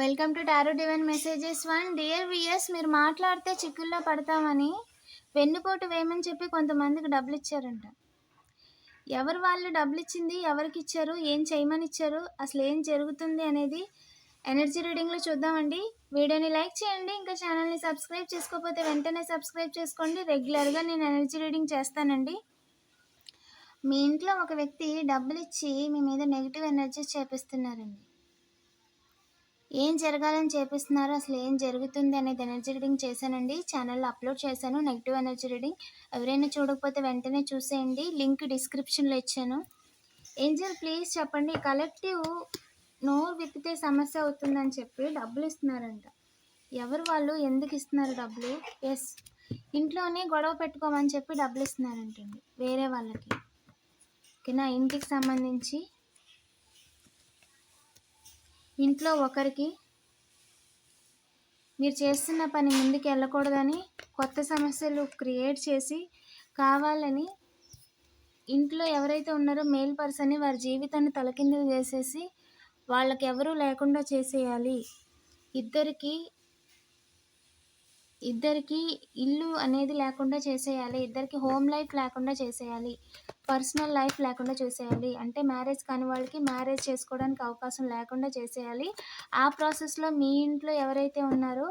Welcome to tarot divine messages one. Dear viewers మీరు మాట్లాడితే చిక్కుల్లో పడతామని వెన్నుపోటు వేయమని చెప్పి కొంతమందికి డబ్బులు ఇచ్చారంట. ఎవరు వాళ్ళు డబ్బులు ఇచ్చింది ఎవరికి ఇచ్చారు ఏం చేయమని ఇచ్చారు అసలు ఏం జరుగుతుంది అనేది ఎనర్జీ రీడింగ్లో చూద్దామండి. వీడియోని లైక్ చేయండి ఇంకా ఛానల్ని సబ్స్క్రైబ్ చేసుకోకపోతే వెంటనే సబ్స్క్రైబ్ చేసుకోండి. రెగ్యులర్గా నేను ఎనర్జీ రీడింగ్ చేస్తానండి. మీ ఇంట్లో ఒక వ్యక్తి డబ్బులు ఇచ్చి మీ మీద నెగిటివ్ ఎనర్జీ చేపిస్తున్నారండి. ఏం జరగాలని చేపిస్తున్నారో? అసలు ఏం జరుగుతుంది అనేది ఎనర్జీ రీడింగ్ చేశానండి. ఛానల్లో అప్లోడ్ చేశాను. నెగిటివ్ ఎనర్జీ రీడింగ్ ఎవరైనా చూడకపోతే వెంటనే చూసేయండి. లింక్ డిస్క్రిప్షన్లో ఇచ్చాను. ఏంజల్ ప్లీజ్ చెప్పండి. కలెక్టివ్ నోరు విప్పితే సమస్య అవుతుందని చెప్పి డబ్బులు ఇస్తున్నారంట. ఎవరు వాళ్ళు? ఎందుకు ఇస్తున్నారు డబ్బులు? ఎస్ ఇంట్లోనే గొడవ పెట్టుకోమని చెప్పి డబ్బులు ఇస్తున్నారంటండి. వేరే వాళ్ళకి. ఓకేనా? ఇంటికి సంబంధించి ఇంట్లో ఒకరికి మీరు చేస్తున్న పని ముందుకు వెళ్ళకూడదని కొత్త సమస్యలు క్రియేట్ చేసి కావాలని ఇంట్లో ఎవరైతే ఉన్నారో మేల్ పర్సన్ని వారి జీవితాన్ని తలకిందులు చేసేసి వాళ్ళకి ఎవరూ లేకుండా చేసేయాలి. ఇద్దరికి ఇద్దరికి ఇల్లు అనేది లేకుండా చేసేయాలి ఇద్దరికి హోమ్ లైఫ్ లేకుండా చేసేయాలి పర్సనల్ లైఫ్ లేకుండా చేసేయాలి. అంటే మ్యారేజ్ కాని వాళ్ళకి మ్యారేజ్ చేసుకోవడానికి అవకాశం లేకుండా చేసేయాలి. ఆ ప్రాసెస్లో మీ ఇంట్లో ఎవరైతే ఉన్నారో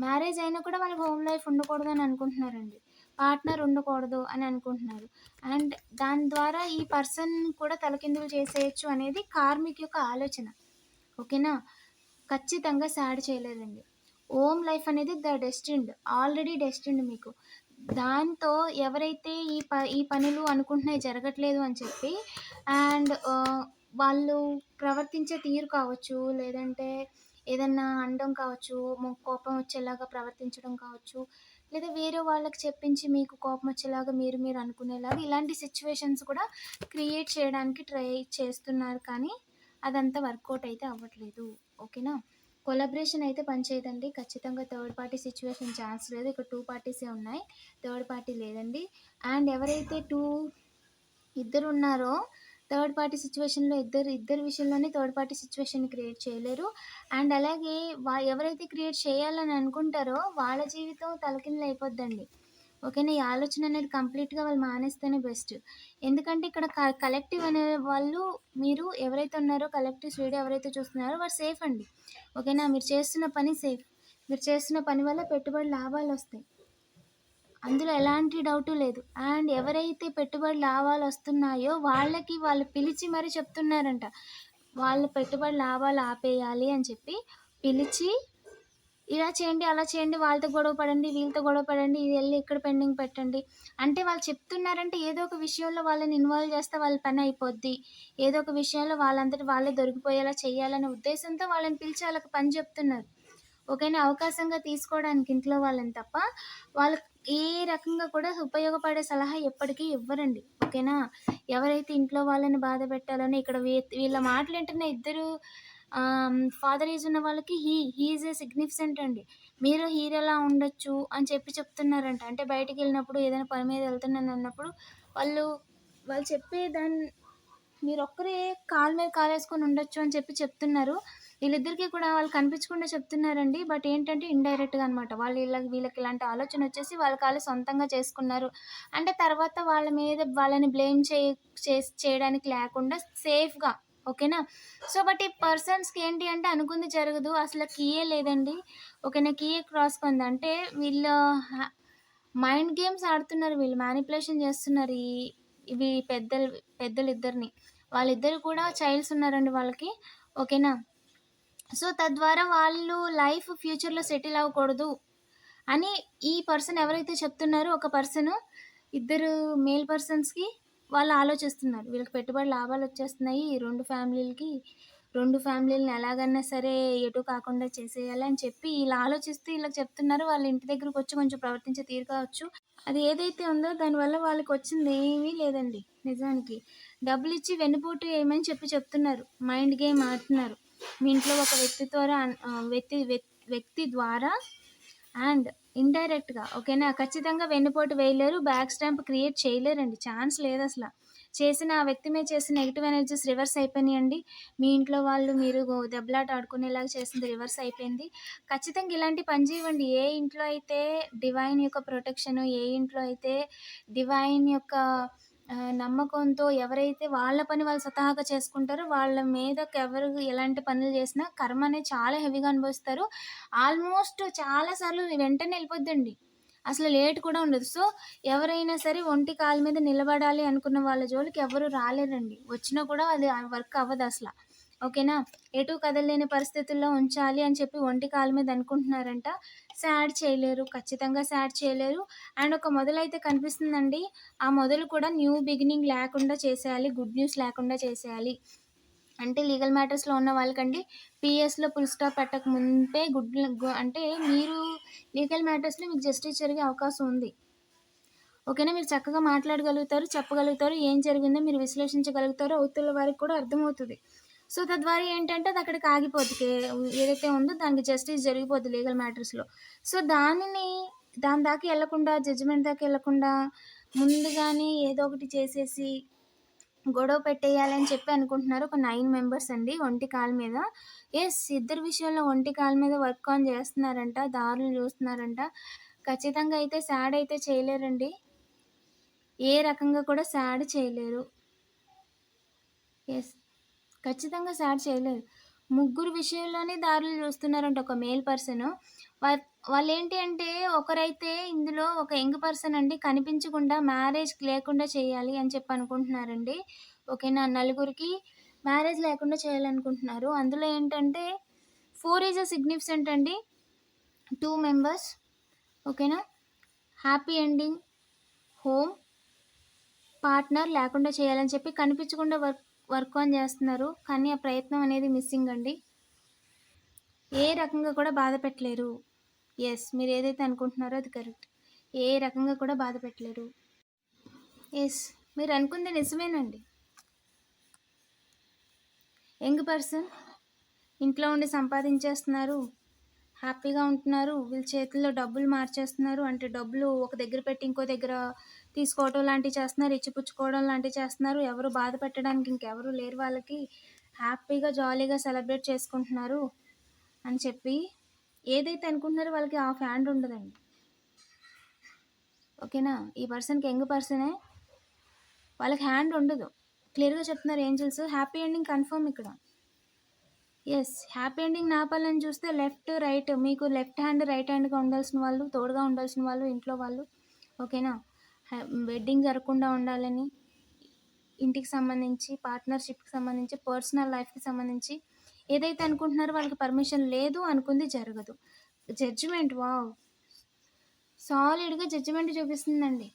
మ్యారేజ్ అయినా కూడా వాళ్ళకి హోమ్ లైఫ్ ఉండకూడదు అని అనుకుంటున్నారండి. పార్ట్నర్ ఉండకూడదు అని అనుకుంటున్నారు. అండ్ దాని ద్వారా ఈ పర్సన్ కూడా తలకిందులు చేసేయచ్చు అనేది కార్మిక్ యొక్క ఆలోచన. ఓకేనా? ఖచ్చితంగా సాడ్ చేయలేదండి. ఓమ్ లైఫ్ అనేది ద డెస్టిన్డ్ ఆల్రెడీ డెస్టిన్డ్ మీకు. దాంతో ఎవరైతే ఈ ప ఈ పనులు అనుకుంటున్నాయి జరగట్లేదు అని చెప్పి అండ్ వాళ్ళు ప్రవర్తించే తీరు కావచ్చు లేదంటే ఏదన్నా అండం కావచ్చు కోపం వచ్చేలాగా ప్రవర్తించడం కావచ్చు లేదా వేరే వాళ్ళకి చెప్పించి మీకు కోపం వచ్చేలాగా మీరు మీరు అనుకునేలాగా ఇలాంటి సిచ్యువేషన్స్ కూడా క్రియేట్ చేయడానికి ట్రై చేస్తున్నారు కానీ అదంతా వర్కౌట్ అయితే అవ్వట్లేదు. ఓకేనా? కొలాబరేషన్ అయితే పనిచేయదండి ఖచ్చితంగా థర్డ్ పార్టీ సిచ్యువేషన్ ఛాన్స్ లేదు. ఇక్కడ టూ పార్టీసే ఉన్నాయి. థర్డ్ పార్టీ లేదండి. అండ్ ఎవరైతే టూ ఇద్దరు ఉన్నారో థర్డ్ పార్టీ సిచ్యువేషన్లో ఇద్దరు ఇద్దరు విషయంలోనే థర్డ్ పార్టీ సిచ్యువేషన్ క్రియేట్ చేయలేరు. అండ్ అలాగే వా ఎవరైతే క్రియేట్ చేయాలని అనుకుంటారో వాళ్ళ జీవితం తలకిందులు అయిపోద్దండి. ఓకేనా ఈ ఆలోచన అనేది కంప్లీట్గా వాళ్ళు మానేస్తేనే బెస్ట్. ఎందుకంటే ఇక్కడ కలెక్టివ్ అనే వాళ్ళు మీరు ఎవరైతే ఉన్నారో కలెక్టివ్ వీడియో ఎవరైతే చూస్తున్నారో వారు సేఫ్ అండి. ఓకేనా? మీరు చేస్తున్న పని సేఫ్. మీరు చేస్తున్న పని వల్ల పెట్టుబడి లాభాలు వస్తాయి. అందులో ఎలాంటి డౌటు లేదు. అండ్ ఎవరైతే పెట్టుబడి లాభాలు వస్తున్నాయో వాళ్ళకి వాళ్ళు పిలిచి మరీ చెప్తున్నారంట. వాళ్ళ పెట్టుబడి లాభాలు ఆపేయాలి అని చెప్పి పిలిచి ఇలా చేయండి అలా చేయండి వాళ్ళతో గొడవ పడండి వీళ్ళతో గొడవ పడండి ఇది వెళ్ళి ఇక్కడ పెండింగ్ పెట్టండి. అంటే వాళ్ళు చెప్తున్నారంటే ఏదో ఒక విషయంలో వాళ్ళని ఇన్వాల్వ్ చేస్తే వాళ్ళ పని అయిపోద్ది. ఏదో ఒక విషయంలో వాళ్ళంతటి వాళ్ళే దొరికిపోయేలా చేయాలనే ఉద్దేశంతో వాళ్ళని పిలిచి వాళ్ళకి పని చెప్తున్నారు. ఓకేనా అవకాశంగా తీసుకోవడానికి ఇంట్లో వాళ్ళని తప్ప వాళ్ళకి ఏ రకంగా కూడా ఉపయోగపడే సలహా ఎప్పటికీ ఇవ్వరండి. ఓకేనా? ఎవరైతే ఇంట్లో వాళ్ళని బాధ పెట్టాలని ఇక్కడ వీ- వీళ్ళ మాటలు వింటున్న ఇద్దరు ఫాదర్ ఏజ్ ఉన్న వాళ్ళకి హీ హీఈస్ ఏ సిగ్నిఫికెంట్ అండి. మీరు హీరోలా ఉండొచ్చు అని చెప్పి చెప్తున్నారంట. అంటే బయటికి వెళ్ళినప్పుడు ఏదైనా పని మీద వెళ్తున్నాను అన్నప్పుడు వాళ్ళు వాళ్ళు చెప్పే దాన్ని మీరు ఒక్కరే కాలు మీద కాలు వేసుకొని ఉండొచ్చు అని చెప్పి చెప్తున్నారు. వీళ్ళిద్దరికీ కూడా వాళ్ళు కనిపించకుండా చెప్తున్నారండి. బట్ ఏంటంటే ఇండైరెక్ట్గా అనమాట వాళ్ళు వీళ్ళకి వీళ్ళకి ఇలాంటి ఆలోచన వచ్చేసి వాళ్ళ కాలు సొంతంగా చేసుకున్నారు. అంటే తర్వాత వాళ్ళ మీద వాళ్ళని బ్లేమ్ చే చేయడానికి లేకుండా సేఫ్గా ఓకేనా? సో బట్ ఈ పర్సన్స్కి ఏంటి అంటే అనుకుంది జరగదు. అసలు కీయే లేదండి. ఓకేనా? కీయే క్రాస్ కొంది అంటే వీళ్ళు మైండ్ గేమ్స్ ఆడుతున్నారు వీళ్ళు. మ్యానిపులేషన్ చేస్తున్నారు ఈ ఇవి పెద్దలు పెద్దలు ఇద్దరిని వాళ్ళిద్దరు కూడా చైల్డ్స్ ఉన్నారండి వాళ్ళకి. ఓకేనా? సో తద్వారా వాళ్ళు లైఫ్ ఫ్యూచర్లో సెటిల్ అవ్వకూడదు అని ఈ పర్సన్ ఎవరైతే చెప్తున్నారో ఒక పర్సన్ ఇద్దరు మేల్ పర్సన్స్కి వాళ్ళు ఆలోచిస్తున్నారు. వీళ్ళకి పెట్టుబడి లాభాలు వచ్చేస్తున్నాయి. ఈ రెండు ఫ్యామిలీలకి రెండు ఫ్యామిలీలని ఎలాగన్నా సరే ఎటు కాకుండా చేసేయాలి అని చెప్పి ఇలా ఆలోచిస్తూ వీళ్ళకి చెప్తున్నారు. వాళ్ళ ఇంటి దగ్గరకు వచ్చి కొంచెం ప్రవర్తించే తీరు కావచ్చు. అది ఏదైతే ఉందో దానివల్ల వాళ్ళకి వచ్చింది ఏమీ లేదండి. నిజానికి డబ్బులు ఇచ్చి వెన్నుపోటు ఏమని చెప్పి చెప్తున్నారు. మైండ్ గేమ్ ఆడుతున్నారు. మీ ఇంట్లో ఒక వ్యక్తి ద్వారా వ్యక్తి వ్యక్తి ద్వారా అండ్ ఇండైరెక్ట్గా ఓకేనా? ఖచ్చితంగా వెన్నుపోటు వేయలేరు బ్యాక్ స్టాంప్ క్రియేట్ చేయలేరండి. ఛాన్స్ లేదు అసలు. చేసిన ఆ వ్యక్తి మీద చేసిన నెగిటివ్ ఎనర్జీస్ రివర్స్ అయిపోయినాయండి. మీ ఇంట్లో వాళ్ళు మీరు దెబ్బలాట ఆడుకునేలాగా చేసింది రివర్స్ అయిపోయింది. ఖచ్చితంగా ఇలాంటి పని చేయండి ఏ ఇంట్లో అయితే డివైన్ యొక్క ప్రొటెక్షన్ ఏ ఇంట్లో అయితే డివైన్ యొక్క నమ్మకంతో ఎవరైతే వాళ్ళ పని వాళ్ళు స్వతహాగా చేసుకుంటారో వాళ్ళ మీద ఎవరు ఎలాంటి పనులు చేసినా కర్మ అనేది చాలా హెవీగా అనుభవిస్తారు. ఆల్మోస్ట్ చాలాసార్లు వెంటనే వెళ్ళిపోద్దండి. అసలు లేట్ కూడా ఉండదు. సో ఎవరైనా సరే ఒంటి కాలు మీద నిలబడాలి అనుకున్న వాళ్ళ జోలికి ఎవరు రాలేరండి. వచ్చినా కూడా అది వర్క్ అవ్వదు అసలు. ఓకేనా? ఎటు కదలలేని పరిస్థితుల్లో ఉంచాలి అని చెప్పి ఒంటి కాలు మీద అనుకుంటున్నారంట. శాడ్ చేయలేరు ఖచ్చితంగా శాడ్ చేయలేరు. అండ్ ఒక మొదలైతే కనిపిస్తుందండి. ఆ మొదలు కూడా న్యూ బిగినింగ్ లేకుండా చేసేయాలి గుడ్ న్యూస్ లేకుండా చేసేయాలి. అంటే లీగల్ మ్యాటర్స్లో ఉన్న వాళ్ళకండి పిఎస్లో ఫుల్ స్టాప్ పెట్టక ముందే గుడ్ అంటే మీరు లీగల్ మ్యాటర్స్లో మీకు జస్టిస్ జరిగే అవకాశం ఉంది. ఓకేనా? మీరు చక్కగా మాట్లాడగలుగుతారు చెప్పగలుగుతారు ఏం జరిగిందో మీరు విశ్లేషించగలుగుతారు అవతల వారికి కూడా అర్థమవుతుంది. సో తద్వారా ఏంటంటే అది అక్కడికి ఆగిపోతుంది ఏదైతే ఉందో దానికి జస్టిస్ జరిగిపోద్ది లీగల్ మ్యాటర్స్లో సో దానిని దాని దాకా వెళ్ళకుండా జడ్జిమెంట్ దాకా వెళ్ళకుండా ముందుగానే ఏదో ఒకటి చేసేసి గొడవ పెట్టేయాలని చెప్పి అనుకుంటున్నారు ఒక నైన్ మెంబర్స్ అండి ఒంటి కాలు మీద. ఎస్ ఇద్దరు విషయంలో ఒంటి కాలు మీద వర్క్ ఆన్ చేస్తున్నారంట దారులు చూస్తున్నారంట. ఖచ్చితంగా అయితే సాడ్ అయితే చేయలేరండి. ఏ రకంగా కూడా సాడ్ చేయలేరు. ఎస్ ఖచ్చితంగా సార్ చేయలేరు. ముగ్గురు విషయంలోనే దారులు చూస్తున్నారంట ఒక మేల్ పర్సన్. వాళ్ళు ఏంటి అంటే ఒకరైతే ఇందులో ఒక యంగ్ పర్సన్ అండి కనిపించకుండా మ్యారేజ్ లేకుండా చేయాలి అని చెప్పి అనుకుంటున్నారండి. ఓకేనా? నలుగురికి మ్యారేజ్ లేకుండా చేయాలనుకుంటున్నారు. అందులో ఏంటంటే ఫోర్ ఈజ్ అ సిగ్నిఫికెంట్ అండి. Two members. ఓకేనా? హ్యాపీ ఎండింగ్ హోమ్ పార్ట్నర్ లేకుండా చేయాలని చెప్పి కనిపించకుండా వర్క్ వర్క్ ఆన్ చేస్తున్నారు. కానీ ఆ ప్రయత్నం అనేది మిస్సింగ్ అండి. ఏ రకంగా కూడా బాధ పెట్టలేరు. ఎస్ మీరు ఏదైతే అనుకుంటున్నారో అది కరెక్ట్. ఏ రకంగా కూడా బాధ పెట్టలేరు. ఎస్ మీరు అనుకుంది నిజమేనండి. యంగ్ పర్సన్ ఇంట్లో ఉండి సంపాదించేస్తున్నారు. హ్యాపీగా ఉంటున్నారు. వీళ్ళ చేతుల్లో డబ్బులు మార్చేస్తున్నారు. అంటే డబ్బులు ఒక దగ్గర పెట్టి ఇంకో దగ్గర తీసుకోవడం లాంటివి చేస్తున్నారు ఇచ్చిపుచ్చుకోవడం లాంటివి చేస్తున్నారు. ఎవరు బాధ పెట్టడానికి ఇంకెవరు లేరు వాళ్ళకి. హ్యాపీగా జాలీగా సెలబ్రేట్ చేసుకుంటున్నారు అని చెప్పి ఏదైతే అనుకుంటున్నారో వాళ్ళకి హాఫ్ హ్యాండ్ ఉండదండి. ఓకేనా? ఈ పర్సన్కి యంగ్ పర్సనే వాళ్ళకి హ్యాండ్ ఉండదు. క్లియర్గా చెప్తున్నారు ఏంజల్స్. హ్యాపీ ఎండింగ్ కన్ఫర్మ్ ఇక్కడ. ఎస్ హ్యాపీ ఎండింగ్ నాపాలని చూస్తే లెఫ్ట్ రైట్ మీకు లెఫ్ట్ హ్యాండ్ రైట్ హ్యాండ్గా ఉండాల్సిన వాళ్ళు తోడుగా ఉండాల్సిన వాళ్ళు ఇంట్లో వాళ్ళు. ఓకేనా? వెడ్డింగ్ జరగకుండా ఉండాలని ఇంటికి సంబంధించి పార్ట్నర్షిప్కి సంబంధించి పర్సనల్ లైఫ్కి సంబంధించి ఏదైతే అనుకుంటున్నారో వాళ్ళకి పర్మిషన్ లేదు అనుకుంది జరగదు. జడ్జిమెంట్ వావ్ సాలిడ్గా జడ్జిమెంట్ చూపిస్తుందండి.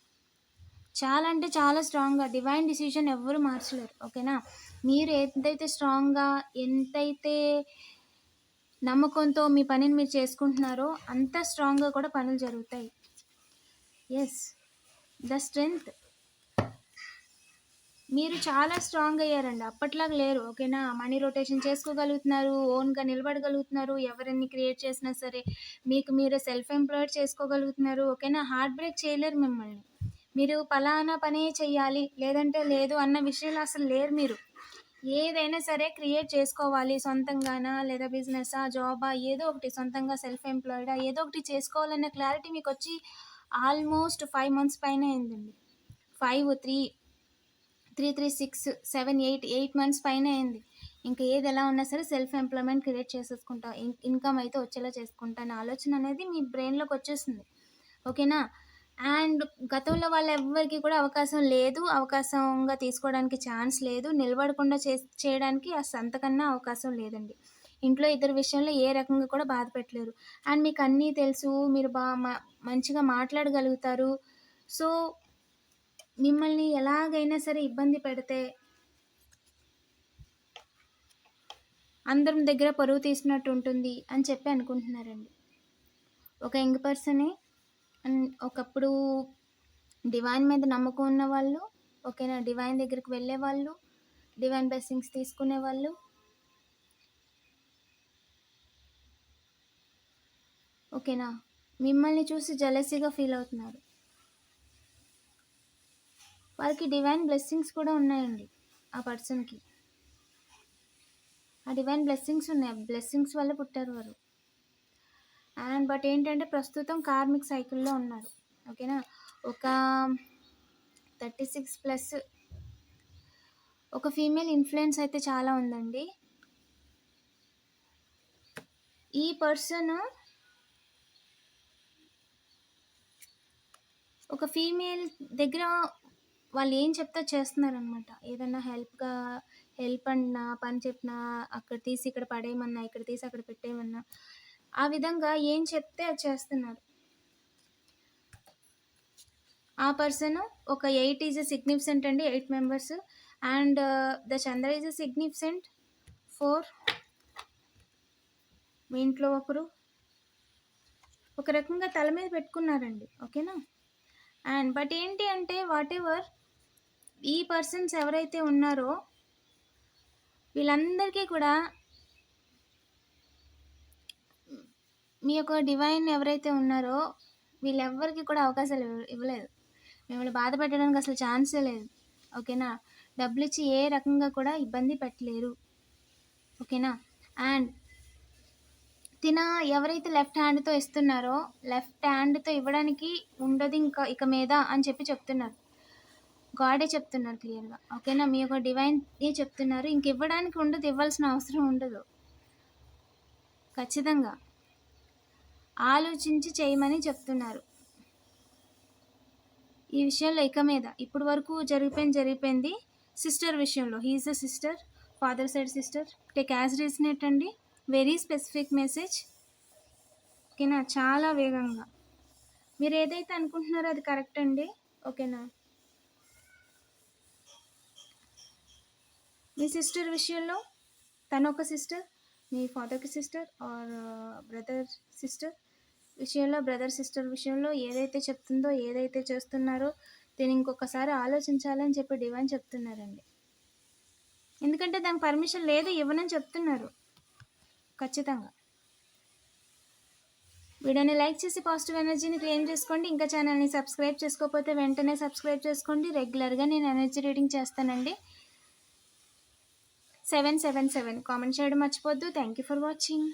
చాలా అంటే చాలా స్ట్రాంగ్గా డివైన్ డిసిషన్ ఎవ్వరు మార్చలేరు ఓకేనా? మీరు ఎంతైతే స్ట్రాంగ్గా ఎంతైతే నమ్మకంతో మీ పనిని మీరు చేసుకుంటున్నారో అంత స్ట్రాంగ్గా కూడా పనులు జరుగుతాయి. Yes the strength. మీరు చాలా స్ట్రాంగ్ అయ్యారండి. అప్పట్లాగా లేరు. ఓకేనా? మనీ రొటేషన్ చేసుకోగలుగుతున్నారు. ఓన్గా నిలబడగలుగుతున్నారు. ఎవరిని క్రియేట్ చేసినా సరే మీకు మీరు సెల్ఫ్ ఎంప్లాయిడ్ చేసుకోగలుగుతున్నారు. ఓకేనా? హార్ట్ బ్రేక్ చేయలేరు మిమ్మల్ని. మీరు పలానా పనే చెయ్యాలి. లేదంటే లేదు అన్న విషయంలో అసలు లేరు మీరు. ఏదైనా సరే క్రియేట్ చేసుకోవాలి. సొంతంగానా? లేదా బిజినెసా జాబా? ఏదో ఒకటి సొంతంగా సెల్ఫ్ ఎంప్లాయిడా ఏదో ఒకటి చేసుకోవాలన్న క్లారిటీ మీకు వచ్చి ఆల్మోస్ట్ ఫైవ్ మంత్స్ పైన అయిందండి. Five three three three six seven eight eight months పైన అయింది. ఇంకా ఏది ఎలా ఉన్నా సరే సెల్ఫ్ ఎంప్లాయ్మెంట్ క్రియేట్ చేసేసుకుంటా ఇన్ ఇన్కమ్ అయితే వచ్చేలా చేసుకుంటా అనే ఆలోచన అనేది మీ బ్రెయిన్లోకి వచ్చేస్తుంది ఓకేనా? అండ్ గతంలో వాళ్ళ ఎవ్వరికి కూడా అవకాశం లేదు. అవకాశంగా తీసుకోవడానికి ఛాన్స్ లేదు. నిలబడకుండా చే చేయడానికి ఆ అంతకన్నా అవకాశం లేదండి. ఇంట్లో ఇద్దరు విషయంలో ఏ రకంగా కూడా బాధ పెట్టలేరు. అండ్ మీకు అన్నీ తెలుసు మీరు బా మంచిగా మాట్లాడగలుగుతారు. సో మిమ్మల్ని ఎలాగైనా సరే ఇబ్బంది పెడితే అందరం దగ్గర పరువు తీసినట్టు ఉంటుంది అని చెప్పి అనుకుంటున్నారండి. ఒక యంగ్ పర్సనే అండ్ ఒకప్పుడు డివైన్ మీద నమ్మకం ఉన్న వాళ్ళు ఓకేనా డివైన్ దగ్గరికి వెళ్ళే వాళ్ళు డివైన్ బ్లెస్సింగ్స్ తీసుకునే వాళ్ళు ఓకేనా? మిమ్మల్ని చూసి జలసీగా ఫీల్ అవుతున్నారు. వాళ్ళకి డివైన్ బ్లెస్సింగ్స్ కూడా ఉన్నాయండి ఆ పర్సన్కి. ఆ డివైన్ బ్లెస్సింగ్స్ ఉన్నాయి. బ్లెస్సింగ్స్ వల్ల పుట్టారు వారు. అండ్ బట్ ఏంటంటే ప్రస్తుతం కార్మిక్ సైకిల్లో ఉన్నారు. ఓకేనా? ఒక థర్టీ సిక్స్ ప్లస్ ఒక ఫీమేల్ ఇన్ఫ్లుయెన్స్ అయితే చాలా ఉందండి. ఈ పర్సన్ ఒక ఫీమేల్ దగ్గర వాళ్ళు ఏం చెప్తే చేస్తున్నారనమాట. ఏదన్నా హెల్ప్గా హెల్ప్ అన్నా పని చెప్పినా అక్కడ తీసి ఇక్కడ పడేయమన్నా ఇక్కడ తీసి అక్కడ పెట్టేయమన్నా ఆ విధంగా ఏం చెప్తే అది చేస్తున్నారు. ఆ పర్సన్ ఒక ఎయిట్ ఈజ్ సిగ్నిఫిసెంట్ అండి eight members. And uh, the Chandra is significant four. మీ ఇంట్లో ఒకరు. ఒక రకంగా తల మీద పెట్టుకున్నారండి ఓకేనా? అండ్ బట్ ఏంటి అంటే వాట్ ఎవర్ ఈ పర్సన్స్ ఎవరైతే ఉన్నారో వీళ్ళందరికీ కూడా మీ యొక్క డివైన్ ఎవరైతే ఉన్నారో వీళ్ళెవ్వరికి కూడా అవకాశాలు ఇవ్వలేదు. మిమ్మల్ని బాధ పెట్టడానికి అసలు ఛాన్సే లేదు. ఓకేనా డబ్బులు ఇచ్చి ఏ రకంగా కూడా ఇబ్బంది పెట్టలేరు. ఓకేనా అండ్ తిన ఎవరైతే లెఫ్ట్ హ్యాండ్తో ఇస్తున్నారో లెఫ్ట్ హ్యాండ్తో ఇవ్వడానికి ఉండదు ఇంకా ఇక మీద అని చెప్పి చెప్తున్నారు. గాడే చెప్తున్నారు క్లియర్గా ఓకేనా మీ యొక్క డివైన్నే చెప్తున్నారు. ఇంక ఇవ్వడానికి ఉండదు ఇవ్వాల్సిన అవసరం ఉండదు. ఖచ్చితంగా. ఆలోచించి చేయమని చెప్తున్నారు. ఈ విషయంలో ఇక మీద ఇప్పుడు వరకు జరిగిపోయింది జరిగిపోయింది సిస్టర్ విషయంలో. He is a sister father side sister take as resonate అండి వెరీ స్పెసిఫిక్ మెసేజ్. ఓకేనా? చాలా వేగంగా. మీరు ఏదైతే అనుకుంటున్నారో అది కరెక్ట్ అండి. ఓకేనా? మీ సిస్టర్ విషయంలో? తను ఒక సిస్టర్ మీ ఫాదర్కి సిస్టర్ ఆర్ బ్రదర్ సిస్టర్ విషయంలో బ్రదర్ సిస్టర్ విషయంలో ఏదైతే చెప్తుందో ఏదైతే చేస్తున్నారో దీన్ని ఇంకొకసారి ఆలోచించాలని చెప్పి డివైన్ చెప్తున్నారండి. ఎందుకంటే దానికి పర్మిషన్ లేదు ఇవ్వనని చెప్తున్నారు. ఖచ్చితంగా. వీడియోని లైక్ చేసి పాజిటివ్ ఎనర్జీని క్లెయిమ్ చేసుకోండి. ఇంకా ఛానల్ని సబ్స్క్రైబ్ చేసుకోకపోతే వెంటనే సబ్స్క్రైబ్ చేసుకోండి. రెగ్యులర్గా నేను ఎనర్జీ రీడింగ్ చేస్తానండి. Seven seven seven. కామెంట్ చేయడం మర్చిపోద్దు థ్యాంక్ యూ ఫర్ వాచింగ్.